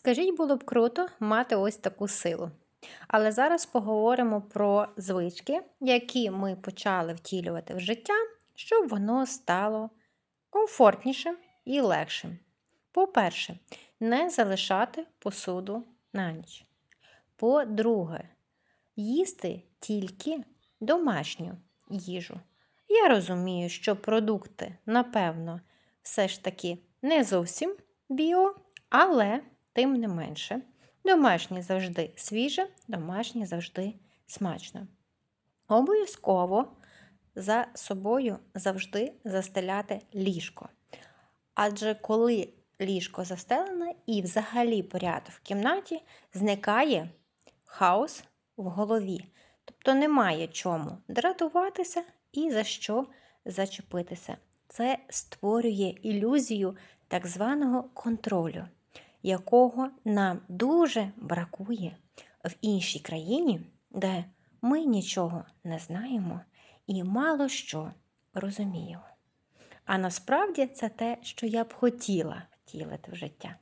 Скажіть, було б круто мати ось таку силу. Але зараз поговоримо про звички, які ми почали втілювати в життя, щоб воно стало комфортнішим і легшим. По-перше, не залишати посуду на ніч. По-друге, їсти тільки домашню їжу. Я розумію, що продукти, напевно, все ж таки не зовсім біо, але тим не менше, домашнє завжди свіже, домашнє завжди смачно. Обов'язково за собою завжди застеляти ліжко. Адже коли ліжко застелене і взагалі порядок в кімнаті, зникає хаос в голові. Тобто немає чому дратуватися і за що зачепитися. Це створює ілюзію так званого контролю, якого нам дуже бракує в іншій країні, де ми нічого не знаємо і мало що розуміємо. А насправді це те, що я б хотіла втілити в життя.